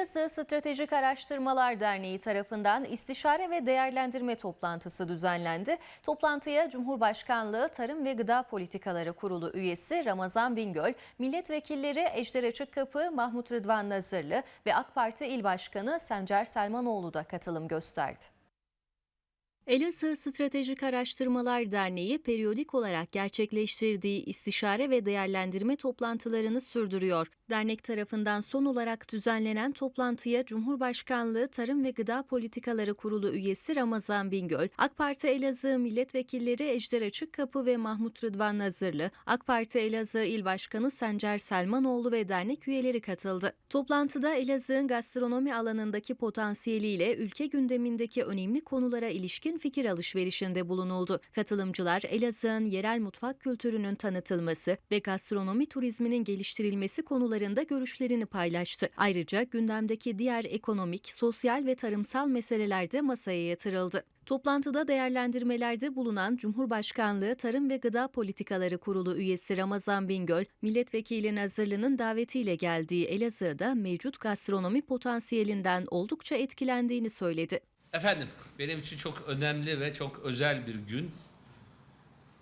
Elazığ Stratejik Araştırmalar Derneği tarafından istişare ve değerlendirme toplantısı düzenlendi. Toplantıya Cumhurbaşkanlığı Tarım ve Gıda Politikaları Kurulu üyesi Ramazan Bingöl, milletvekilleri Ejder Açıkkapı, Mahmut Rıdvan Nazırlı ve AK Parti İl Başkanı Sencer Selmanoğlu da katılım gösterdi. Elazığ Stratejik Araştırmalar Derneği periyodik olarak gerçekleştirdiği istişare ve değerlendirme toplantılarını sürdürüyor. Dernek tarafından son olarak düzenlenen toplantıya Cumhurbaşkanlığı Tarım ve Gıda Politikaları Kurulu üyesi Ramazan Bingöl, AK Parti Elazığ milletvekilleri Ejder Açıkkapı ve Mahmut Rıdvan Nazırlı, AK Parti Elazığ İl Başkanı Sencer Selmanoğlu ve dernek üyeleri katıldı. Toplantıda Elazığ'ın gastronomi alanındaki potansiyeliyle ülke gündemindeki önemli konulara ilişkin fikir alışverişinde bulunuldu. Katılımcılar Elazığ'ın yerel mutfak kültürünün tanıtılması ve gastronomi turizminin geliştirilmesi konularında görüşlerini paylaştı. Ayrıca gündemdeki diğer ekonomik, sosyal ve tarımsal meseleler de masaya yatırıldı. Toplantıda değerlendirmelerde bulunan Cumhurbaşkanlığı Tarım ve Gıda Politikaları Kurulu üyesi Ramazan Bingöl, Milletvekili Nazırlı'nın davetiyle geldiği Elazığ'da mevcut gastronomi potansiyelinden oldukça etkilendiğini söyledi. Efendim, benim için çok önemli ve çok özel bir gün.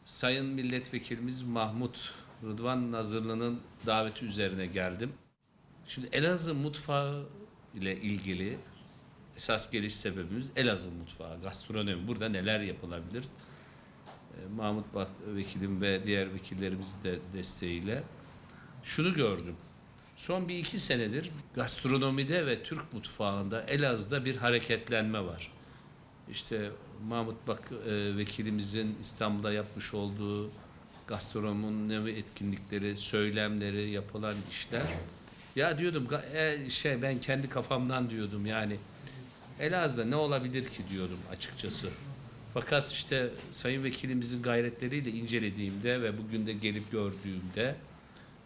Sayın Milletvekilimiz Mahmut Rıdvan Nazırlı'nın daveti üzerine geldim. Şimdi Elazığ mutfağı ile ilgili esas geliş sebebimiz Elazığ mutfağı, gastronomi. Burada neler yapılabilir? Ee, Mahmut Bak vekilim ve diğer vekillerimiz de desteğiyle şunu gördüm. Son bir iki senedir gastronomide ve Türk mutfağında Elazığ'da bir hareketlenme var. İşte Mahmut Bak e, vekilimizin İstanbul'da yapmış olduğu gastronomi etkinlikleri, söylemleri, yapılan işler. Ya diyordum e, şey ben kendi kafamdan diyordum yani Elazığ'da ne olabilir ki diyordum açıkçası. Fakat işte Sayın Vekilimizin gayretleriyle incelediğimde ve bugün de gelip gördüğümde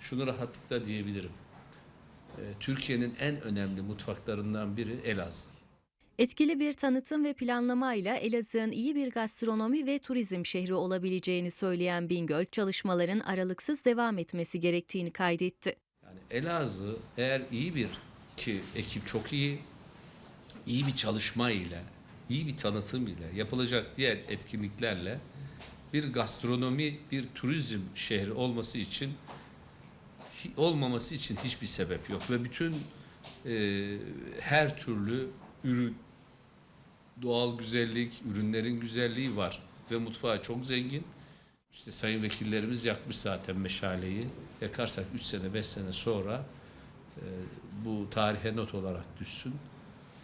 şunu rahatlıkla diyebilirim. Ee, Türkiye'nin en önemli mutfaklarından biri Elazığ. Etkili bir tanıtım ve planlamayla Elazığ'ın iyi bir gastronomi ve turizm şehri olabileceğini söyleyen Bingöl, çalışmaların aralıksız devam etmesi gerektiğini kaydetti. Yani Elazığ eğer iyi bir ki ekip çok iyi, iyi bir çalışma ile, iyi bir tanıtım ile, yapılacak diğer etkinliklerle bir gastronomi, bir turizm şehri olması için olmaması için hiçbir sebep yok ve bütün e, her türlü ürün, doğal güzellik, ürünlerin güzelliği var ve mutfağı çok zengin. İşte sayın vekillerimiz yakmış zaten meşaleyi. Yakarsak 3 sene 5 sene sonra e, bu tarihe not olarak düşsün.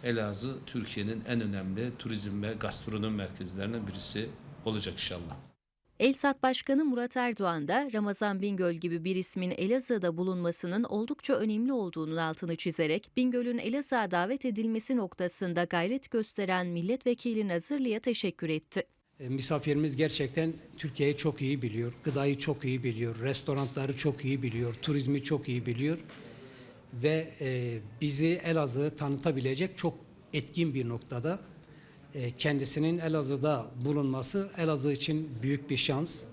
Elazığ Türkiye'nin en önemli turizm ve gastronomi merkezlerinden birisi olacak inşallah. Elsat Başkanı Murat Erdoğan da Ramazan Bingöl gibi bir ismin Elazığ'da bulunmasının oldukça önemli olduğunun altını çizerek Bingöl'ün Elazığ'a davet edilmesi noktasında gayret gösteren milletvekili Nazırlı'ya teşekkür etti. E, Misafirimiz gerçekten Türkiye'yi çok iyi biliyor, gıdayı çok iyi biliyor, restoranları çok iyi biliyor, turizmi çok iyi biliyor ve e, bizi Elazığ'ı tanıtabilecek çok etkin bir noktada. E, kendisinin Elazığ'da bulunması Elazığ için büyük bir şans.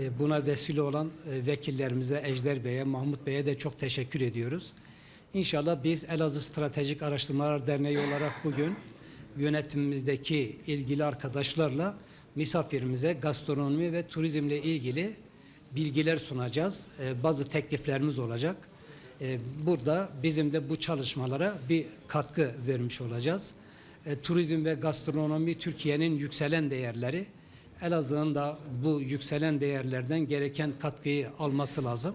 E, buna vesile olan e, vekillerimize Ejder Bey'e, Mahmut Bey'e de çok teşekkür ediyoruz. İnşallah biz Elazığ Stratejik Araştırmalar Derneği olarak bugün yönetimimizdeki ilgili arkadaşlarla misafirimize gastronomi ve turizmle ilgili bilgiler sunacağız. Bazı tekliflerimiz olacak. Burada bizim de bu çalışmalara bir katkı vermiş olacağız. Ee, turizm ve gastronomi Türkiye'nin yükselen değerleri. Elazığ'ın da bu yükselen değerlerden gereken katkıyı alması lazım.